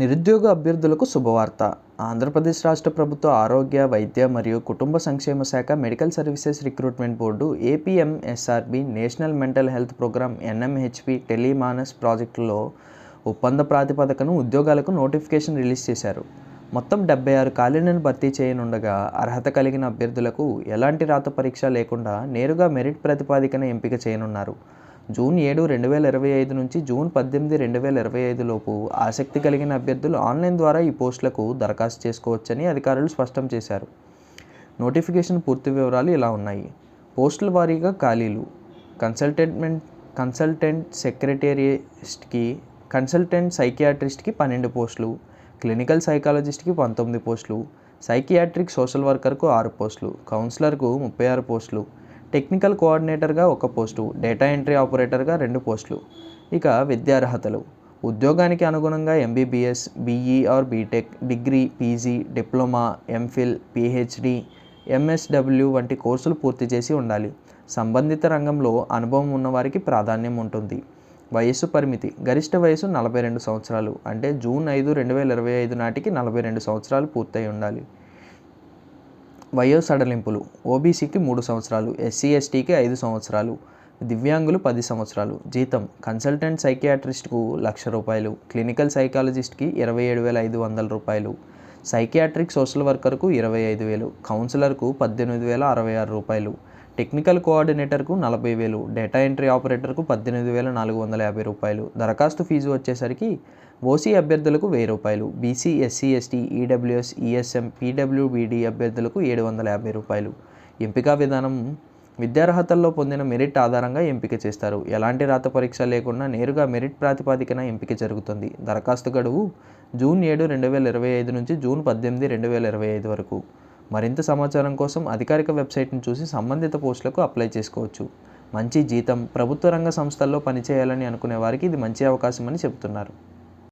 నిరుద్యోగ అభ్యర్థులకు శుభవార్త. ఆంధ్రప్రదేశ్ రాష్ట్ర ప్రభుత్వ ఆరోగ్య వైద్య మరియు కుటుంబ సంక్షేమ శాఖ medical services recruitment board APMSRB national mental health programme NMHP Tele MANAS ప్రాజెక్టులో ఒప్పంద ప్రాతిపదికను ఉద్యోగాలకు నోటిఫికేషన్ రిలీజ్ చేశారు. మొత్తం డెబ్బై ఆరు ఖాళీలను భర్తీ చేయనుండగా అర్హత కలిగిన అభ్యర్థులకు ఎలాంటి రాత పరీక్ష లేకుండా నేరుగా మెరిట్ ప్రాతిపాదికన ఎంపిక చేయనున్నారు. జూన్ ఏడు రెండు వేల ఇరవై ఐదు నుంచి జూన్ పద్దెనిమిది రెండు వేల ఇరవై ఐదు లోపు ఆసక్తి కలిగిన అభ్యర్థులు ఆన్లైన్ ద్వారా ఈ పోస్టులకు దరఖాస్తు చేసుకోవచ్చని అధికారులు స్పష్టం చేశారు. నోటిఫికేషన్ పూర్తి వివరాలు ఇలా ఉన్నాయి. పోస్టుల వారీగా ఖాళీలు. కన్సల్టెంట్మెంట్ కన్సల్టెంట్ సెక్రటేరియస్ట్కి కన్సల్టెంట్ సైకియాట్రిస్ట్కి పన్నెండు పోస్టులు క్లినికల్ సైకాలజిస్ట్కి పంతొమ్మిది పోస్టులు సైకియాట్రిక్ సోషల్ వర్కర్కు ఆరు పోస్టులు కౌన్సిలర్కు ముప్పై ఆరు పోస్టులు టెక్నికల్ కోఆర్డినేటర్గా ఒక పోస్టు డేటా ఎంట్రీ ఆపరేటర్గా రెండు పోస్టులు. ఇక విద్యార్హతలు. ఉద్యోగానికి అనుగుణంగా MBBS BE or BTech degree PG diploma MPhil PhD MSW వంటి కోర్సులు పూర్తి చేసి ఉండాలి. సంబంధిత రంగంలో అనుభవం ఉన్నవారికి ప్రాధాన్యం ఉంటుంది. వయస్సు పరిమితి. గరిష్ట వయసు నలభై రెండు సంవత్సరాలు. అంటే జూన్ ఐదు రెండు వేల ఇరవై ఐదు నాటికి నలభై రెండు సంవత్సరాలు పూర్తయి ఉండాలి. వయో సడలింపులు ఓబీసీకి మూడు సంవత్సరాలు ఎస్సీ ఎస్టీకి ఐదు సంవత్సరాలు దివ్యాంగులు పది సంవత్సరాలు. జీతం కన్సల్టెంట్ సైకియాట్రిస్ట్కు లక్ష రూపాయలు క్లినికల్ సైకాలజిస్ట్కి ఇరవై ఏడు వేల ఐదు వందల రూపాయలు సైకియాట్రిక్ సోషల్ వర్కర్కు ఇరవై ఐదు వేలు కౌన్సిలర్కు పద్దెనిమిది వేల అరవై ఆరు రూపాయలు టెక్నికల్ కోఆర్డినేటర్కు నలభై వేలు డేటా ఎంట్రీ ఆపరేటర్కు పద్దెనిమిది వేల నాలుగు వందల యాభై రూపాయలు దరఖాస్తు ఫీజు వచ్చేసరికి ఓసీ అభ్యర్థులకు వెయ్యి రూపాయలు BC SC ST EWS ESM PWBD అభ్యర్థులకు ఏడు వందల యాభై రూపాయలు. ఎంపికా విధానం విద్యార్హతల్లో పొందిన మెరిట్ ఆధారంగా ఎంపిక చేస్తారు. ఎలాంటి రాత పరీక్ష లేకుండా నేరుగా మెరిట్ ప్రాతిపాదికన ఎంపిక జరుగుతుంది. దరఖాస్తు గడువు జూన్ ఏడు రెండు వేల ఇరవై ఐదు నుంచి జూన్ పద్దెనిమిది రెండు వేల ఇరవై ఐదు వరకు. మరింత సమాచారం కోసం అధికారిక వెబ్సైట్ను చూసి సంబంధిత పోస్టులకు అప్లై చేసుకోవచ్చు. మంచి జీతం ప్రభుత్వ రంగ సంస్థల్లో పనిచేయాలని అనుకునే వారికి ఇది మంచి అవకాశం అని చెబుతున్నారు.